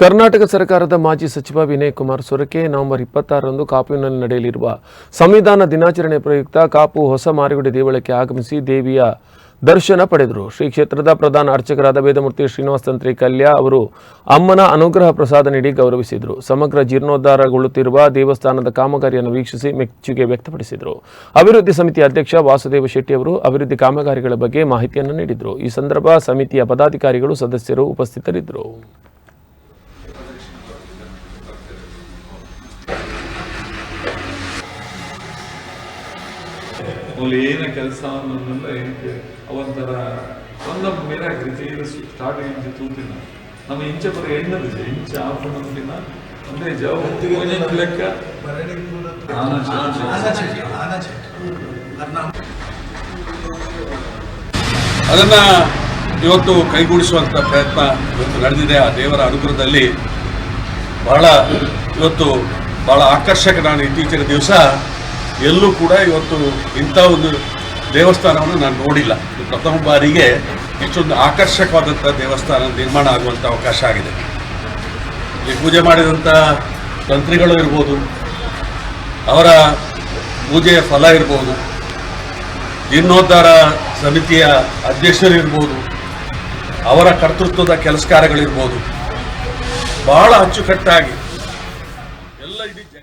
ಕರ್ನಾಟಕ ಸರ್ಕಾರದ ಮಾಜಿ ಸಚಿವ ವಿನಯ್ ಕುಮಾರ್ ಸೊರಕೆ ನವೆಂಬರ್ ಇಪ್ಪತ್ತಾರರಂದು ಕಾಪುವಿನಲ್ಲಿ ನಡೆಯಲಿರುವ ಸಂವಿಧಾನ ದಿನಾಚರಣೆ ಪ್ರಯುಕ್ತ ಕಾಪು ಹೊಸ ಮಾರಿಗುಡಿ ದೇವಳಕ್ಕೆ ಆಗಮಿಸಿ ದೇವಿಯ ದರ್ಶನ ಪಡೆದರು. ಶ್ರೀ ಕ್ಷೇತ್ರದ ಪ್ರಧಾನ ಅರ್ಚಕರಾದ ವೇದಮೂರ್ತಿ ಶ್ರೀನಿವಾಸ ತಂತ್ರಿ ಕಲ್ಯ ಅವರು ಅಮ್ಮನ ಅನುಗ್ರಹ ಪ್ರಸಾದ ನೀಡಿ ಗೌರವಿಸಿದರು. ಸಮಗ್ರ ಜೀರ್ಣೋದ್ಧಾರಗೊಳ್ಳುತ್ತಿರುವ ದೇವಸ್ಥಾನದ ಕಾಮಗಾರಿಯನ್ನು ವೀಕ್ಷಿಸಿ ಮೆಚ್ಚುಗೆ ವ್ಯಕ್ತಪಡಿಸಿದರು. ಅಭಿವೃದ್ಧಿ ಸಮಿತಿ ಅಧ್ಯಕ್ಷ ವಾಸುದೇವ ಶೆಟ್ಟಿ ಅವರು ಅಭಿವೃದ್ಧಿ ಕಾಮಗಾರಿಗಳ ಬಗ್ಗೆ ಮಾಹಿತಿಯನ್ನು ನೀಡಿದರು. ಈ ಸಂದರ್ಭ ಸಮಿತಿಯ ಪದಾಧಿಕಾರಿಗಳು, ಸದಸ್ಯರು ಉಪಸ್ಥಿತರಿದ್ದರು. ಅವಳು ಏನ ಕೆಲಸ ಅನ್ನೋದನ್ನೆಲ್ಲ ಏನಕ್ಕೆ ಅವಂತರ ಒಂದ ಆಗಿದೆ ತೀರ ಸ್ಟಾರ್ಟ್ ಇಂಚೆ ತೂತಿನ. ನಮ್ಮ ಇಂಚೆ ಬರ ಎಣ್ಣದಿದೆ ಇಂಚೆ ಆಪಣದಿನ ಒಂದೇ ಅಂದ್ರೆ ಒಂದೊಂದು ಲೆಕ್ಕ. ಅದನ್ನ ಇವತ್ತು ಕೈಗೂಡಿಸುವಂಥ ಪ್ರಯತ್ನ ಇವತ್ತು ನಡೆದಿದೆ. ಆ ದೇವರ ಅನುಗ್ರಹದಲ್ಲಿ ಬಹಳ ಇವತ್ತು ಬಹಳ ಆಕರ್ಷಕ ನಾನು ಇತ್ತೀಚಿನ ದಿವಸ ಎಲ್ಲೂ ಕೂಡ ಇವತ್ತು ಇಂಥ ಒಂದು ದೇವಸ್ಥಾನವನ್ನು ನಾನು ನೋಡಿಲ್ಲ. ಪ್ರಥಮ ಬಾರಿಗೆ ಇಷ್ಟೊಂದು ಆಕರ್ಷಕವಾದಂಥ ದೇವಸ್ಥಾನ ನಿರ್ಮಾಣ ಆಗುವಂಥ ಅವಕಾಶ ಆಗಿದೆ. ಇಲ್ಲಿ ಪೂಜೆ ಮಾಡಿದಂಥ ತಂತ್ರಿಗಳು ಇರ್ಬೋದು, ಅವರ ಪೂಜೆಯ ಫಲ ಇರ್ಬೋದು ಜೀರ್ಣೋದ್ಧಾರ ಸಮಿತಿಯ ಅಧ್ಯಕ್ಷರಿರ್ಬೋದು ಅವರ ಕರ್ತೃತ್ವದ ಕೆಲಸ ಕಾರ್ಯಗಳಿರ್ಬೋದು ಬಹಳ ಅಚ್ಚುಕಟ್ಟಾಗಿ